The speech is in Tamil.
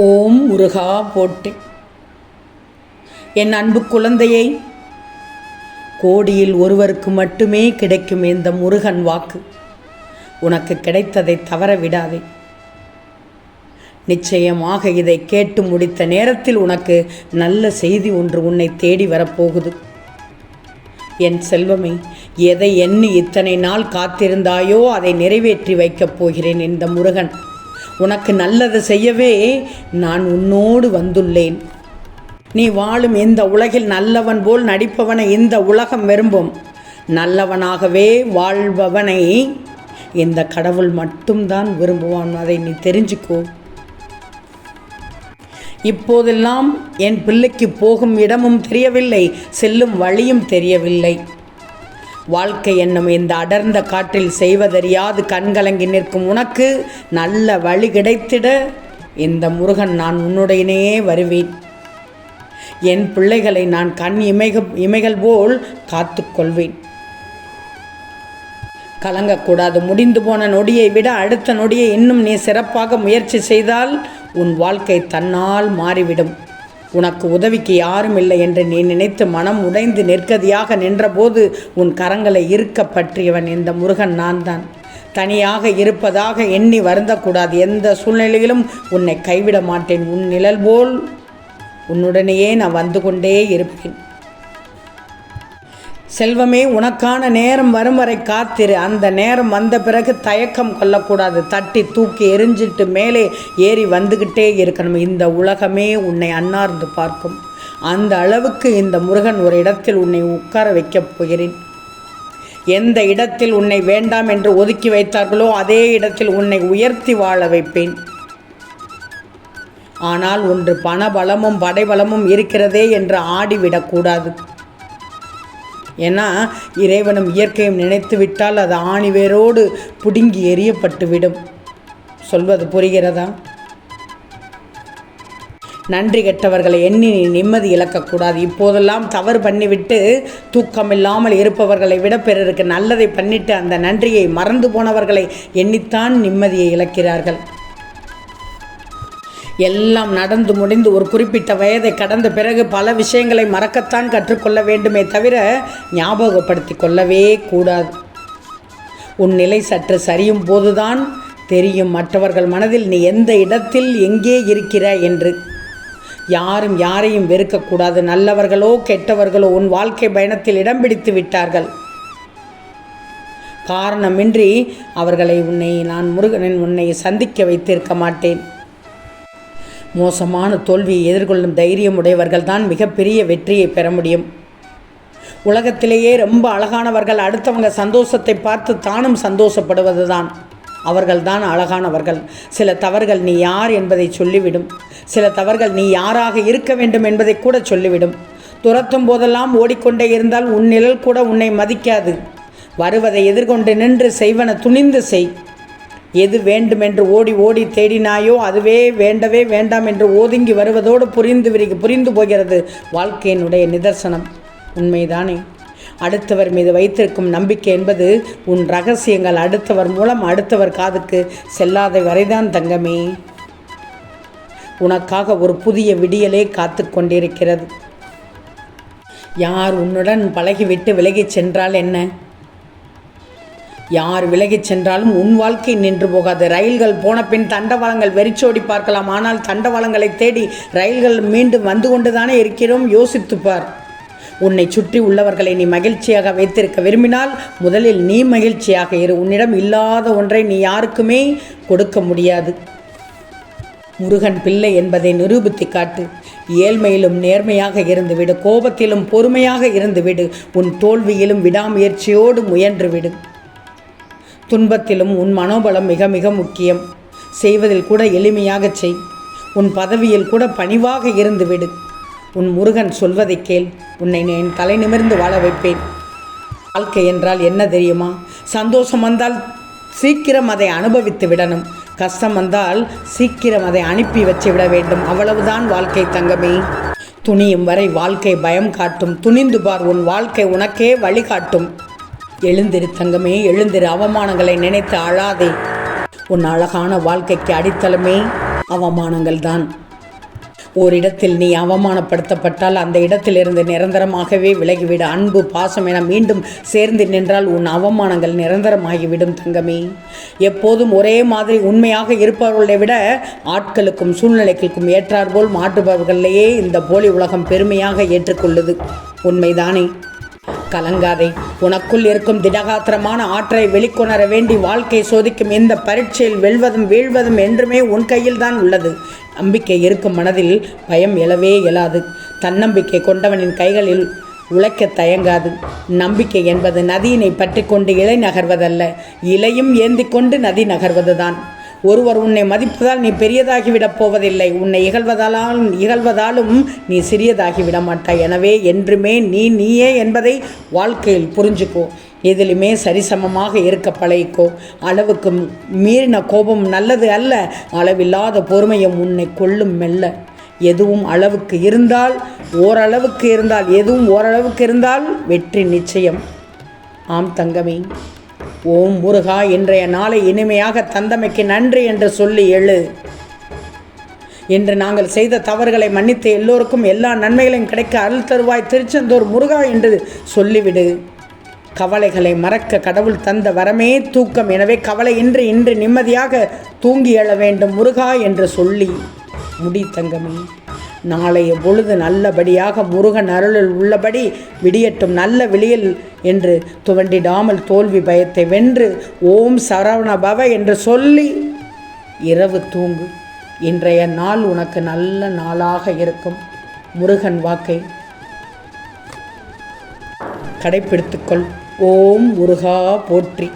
ஓம் முருகா போட்டு. என் அன்பு குழந்தையை கோடியில் ஒருவருக்கு மட்டுமே கிடைக்கும் இந்த முருகன் வாக்கு. உனக்கு கிடைத்ததை தவற விடாதே. நிச்சயமாக இதை கேட்டு முடித்த நேரத்தில் உனக்கு நல்ல செய்தி ஒன்று உன்னை தேடி வரப்போகுது. என் செல்வமே எதை எண்ணி இத்தனை நாள் காத்திருந்தாயோ அதை நிறைவேற்றி வைக்கப் போகிறேன் இந்த முருகன். உனக்கு நல்லது செய்யவே நான் உன்னோடு வந்துள்ளேன். நீ வாழும் இந்த உலகில் நல்லவன் போல் நடிப்பவனை இந்த உலகம் விரும்பும். நல்லவனாகவே வாழ்பவனை இந்த கடவுள் மட்டும்தான் விரும்புவான். அதை நீ தெரிஞ்சுக்கோ. இப்போதெல்லாம் என் பிள்ளைக்கு போகும் இடமும் தெரியவில்லை செல்லும் வழியும் தெரியவில்லை. வாழ்க்கை என்னும் இந்த அடர்ந்த காற்றில் செய்வதறியாது கண்கலங்கி நிற்கும் உனக்கு நல்ல வழி கிடைத்திட. இந்த முருகன் நான் உன்னுடையனே வருவேன். என் பிள்ளைகளை நான் கண் இமைக இமைகள் போல் காத்துக்கொள்வேன். கலங்கக்கூடாது. முடிந்து போன நொடியை விட அடுத்த நொடியை இன்னும் நீ சிறப்பாக முயற்சி செய்தால் உன் வாழ்க்கை தன்னால் மாறிவிடும். உனக்கு உதவிக்கு யாரும் இல்லை என்று நீ நினைத்து மனம் உடைந்து நிற்கதியாக நின்றபோது உன் கரங்களை இருக்க பற்றியவன் இந்த முருகன் நான் தான் தனியாக இருப்பதாக எண்ணி வருந்தக்கூடாது. எந்த சூழ்நிலையிலும் உன்னை கைவிட மாட்டேன். உன் நிழல் போல் உன்னுடனேயே நான் வந்து கொண்டே இருப்பேன். செல்வமே உனக்கான நேரம் வரும் வரை காத்திரு. அந்த நேரம் வந்த பிறகு தயக்கம் கொள்ளக்கூடாது. தட்டி தூக்கி எரிஞ்சிட்டு மேலே ஏறி வந்துக்கிட்டே இருக்கணும். இந்த உலகமே உன்னை அன்னார்ந்து பார்க்கும். அந்த அளவுக்கு இந்த முருகன் ஒரு இடத்தில் உன்னை உட்கார வைக்கப் போகிறேன். எந்த இடத்தில் உன்னை வேண்டாம் என்று ஒதுக்கி வைத்தார்களோ அதே இடத்தில் உன்னை உயர்த்தி வாழ வைப்பேன். ஆனால் ஒன்று பணபலமும் படைபலமும் இருக்கிறதே என்று ஆடிவிடக்கூடாது. ஏன்னா இறைவனும் இயற்கையும் நினைத்து விட்டால் அது ஆணிவேரோடு புடுங்கி எரியப்பட்டுவிடும் சொல்வது புரிகிறதா? நன்றி கெட்டவர்களை எண்ணி நிம்மதி இழக்கக்கூடாது. இப்போதெல்லாம் தவறு பண்ணிவிட்டு தூக்கம் இல்லாமல் இருப்பவர்களை விட பிறருக்கு நல்லதை பண்ணிட்டு அந்த நன்றியை மறந்து போனவர்களை எண்ணித்தான் நிம்மதியை இழக்கிறார்கள். எல்லாம் நடந்து முடிந்து ஒரு குறிப்பிட்ட வயதை கடந்த பிறகு பல விஷயங்களை மறக்கத்தான் கற்றுக்கொள்ள வேண்டுமே தவிர ஞாபகப்படுத்தி கொள்ளவே கூடாது. உன் நிலை சற்று சரியும் போதுதான் தெரியும் மற்றவர்கள் மனதில் நீ எந்த இடத்தில் எங்கே இருக்கிற என்று. யாரும் யாரையும் வெறுக்கக்கூடாது. நல்லவர்களோ கெட்டவர்களோ உன் வாழ்க்கை பயணத்தில் இடம் பிடித்து விட்டார்கள். காரணமின்றி அவர்களை உன்னை நான் முருகனின் உன்னை சந்திக்க வைத்திருக்க மாட்டேன். மோசமான தோல்வியை எதிர்கொள்ளும் தைரியம் உடையவர்கள் தான் மிகப்பெரிய வெற்றியை பெற முடியும். உலகத்திலேயே ரொம்ப அழகானவர்கள் அடுத்தவங்க சந்தோஷத்தை பார்த்து தானும் சந்தோஷப்படுவது தான் அவர்கள்தான் அழகானவர்கள். சில தவறுகள் நீ யார் என்பதை சொல்லிவிடும். சில தவறுகள் நீ யாராக இருக்க வேண்டும் என்பதை கூட சொல்லிவிடும். துரத்தும் போதெல்லாம் ஓடிக்கொண்டே இருந்தால் உன் நிழல் கூட உன்னை மதிக்காது. வருவதை எதிர்கொண்டு நின்று செய்வன துணிந்து செய். எது வேண்டுமென்று ஓடி ஓடி தேடினாயோ அதுவே வேண்டவே வேண்டாம் என்று ஒதுங்கி வருவதோடு புரிந்து விரிக புரிந்து போகிறது வாழ்க்கையினுடைய நிதர்சனம். உண்மைதானே? அடுத்தவர் மீது வைத்திருக்கும் நம்பிக்கை என்பது உன் ரகசியங்கள். அடுத்தவர் மூலம் அடுத்தவர் காதுக்கு செல்லாத வரைதான் தங்கமே. உனக்காக ஒரு புதிய விடியலே காத்து கொண்டிருக்கிறது. யார் உன்னுடன் பழகிவிட்டு விலகிச் சென்றால் என்ன? யார் விலகிச் சென்றாலும் உன் வாழ்க்கை நின்று போகாது. ரயில்கள் போன பின் தண்டவாளங்கள் வெறிச்சோடி பார்க்கலாம். ஆனால் தண்டவாளங்களை தேடி ரயில்கள் மீண்டும் வந்து கொண்டுதானே இருக்கிறோம்? யோசித்துப்பார் உன்னை சுற்றி உள்ளவர்களை நீ மகிழ்ச்சியாக வைத்திருக்க விரும்பினால் முதலில் நீ மகிழ்ச்சியாக இரு. உன்னிடம் இல்லாத ஒன்றை நீ யாருக்குமே கொடுக்க முடியாது. முருகன் பிள்ளை என்பதை நிரூபித்து காட்டு. ஏழ்மையிலும் நேர்மையாக இருந்துவிடு கோபத்திலும் பொறுமையாக இருந்துவிடு உன் தோல்வியிலும் விடாமுயற்சியோடு முயன்றுவிடு துன்பத்திலும் உன் மனோபலம் மிக மிக முக்கியம். செய்வதில் கூட எளிமையாகச் செய். உன் பதவியில் கூட பணிவாக இருந்து விடு. உன் முருகன் சொல்வதை கேள். உன்னை என் தலை நிமிர்ந்து வாழ வைப்பேன். வாழ்க்கை என்றால் என்ன தெரியுமா? சந்தோஷம் வந்தால் சீக்கிரம் அதை அனுபவித்து விடணும். கஷ்டம் வந்தால் சீக்கிரம் அதை அனுப்பி வச்சு விட வேண்டும். அவ்வளவுதான் வாழ்க்கை தங்கமே. துணியும் வரை வாழ்க்கை பயம் காட்டும். துணிந்து பார் உன் வாழ்க்கை உனக்கே வழிகாட்டும் எழுந்திரு தங்கமே எழுந்திரு. அவமானங்களை நினைத்து அழாதே. உன் அழகான வாழ்க்கைக்கு அடித்தளமே அவமானங்கள் தான் ஓரிடத்தில் நீ அவமானப்படுத்தப்பட்டால் அந்த இடத்திலிருந்து நிரந்தரமாகவே விலகிவிட. அன்பு பாசம் என மீண்டும் சேர்ந்து நின்றால் உன் அவமானங்கள் நிரந்தரமாகிவிடும் தங்கமே. எப்போதும் ஒரே மாதிரி உண்மையாக இருப்பவர்களை விட ஆட்களுக்கும் சூழ்நிலைகளுக்கும் ஏற்றாற்போல் மாற்றுபவர்களையே இந்த போலி உலகம் பெருமையாக ஏற்றுக்கொள்ளுது. உண்மைதானே? கலங்காதே. உனக்குள் இருக்கும் திடகாத்திரமான ஆற்றை வெளிக்கொணர வேண்டி வாழ்க்கை சோதிக்கும் இந்த பரீட்சையில் வெல்வதும் வீழ்வதும் என்றுமே உன் கையில் தான் உள்ளது. நம்பிக்கை இருக்கும் மனதில் பயம் எழவே இயலாது தன்னம்பிக்கை கொண்டவனின் கைகளில் உழைக்க தயங்காது. நம்பிக்கை என்பது நதியினை பற்றி கொண்டு இலை நகர்வதல்ல. இலையும் ஏந்தி கொண்டு நதி நகர்வதுதான். ஒருவர் உன்னை மதிப்பதால் நீ பெரியதாகிவிடப் போவதில்லை. உன்னை இகழ்வதாலும் இகழ்வதாலும் நீ சிறியதாகிவிட மாட்டாய் எனவே என்றுமே நீ நீயே என்பதை வாழ்க்கையில் புரிஞ்சுக்கோ. எதிலுமே சரிசமமாக இருக்க பழகிக்கோ. அளவுக்கு மீறின கோபம் நல்லது அல்ல. அளவில்லாத பொறுமையும் உன்னை கொள்ளும் மெல்ல. எதுவும் அளவுக்கு இருந்தால் ஓரளவுக்கு இருந்தால் எதுவும் ஓரளவுக்கு இருந்தால் வெற்றி நிச்சயம். ஆம் தங்கமே. ஓம் முருகா இன்றைய நாளை இனிமையாக தந்தமைக்கு நன்றி என்று சொல்லி எழு. இன்று நாங்கள் செய்த தவறுகளை மன்னித்து எல்லோருக்கும் எல்லா நன்மைகளையும் கிடைக்க அருள் தருவாய் திருச்செந்தூர் முருகா என்று சொல்லிவிடு. கவலைகளை மறக்க கடவுள் தந்த வரமே தூக்கம். எனவே கவலை இன்று இன்று நிம்மதியாக தூங்கி எழ வேண்டும் முருகா என்று சொல்லி. முடி தங்கமே. நாளைய பொழுது நல்லபடியாக முருகன் அருளில் உள்ளபடி விடியட்டும் நல்ல வெளியில் என்று துவண்டிடாமல் தோல்வி பயத்தை வென்று ஓம் சரவண பவ என்று சொல்லி இரவு தூங்கு. இன்றைய நாள் உனக்கு நல்ல நாளாக இருக்கும். முருகன் வாக்கை கடைப்பிடித்துக்கொள் ஓம் முருகா போற்றி.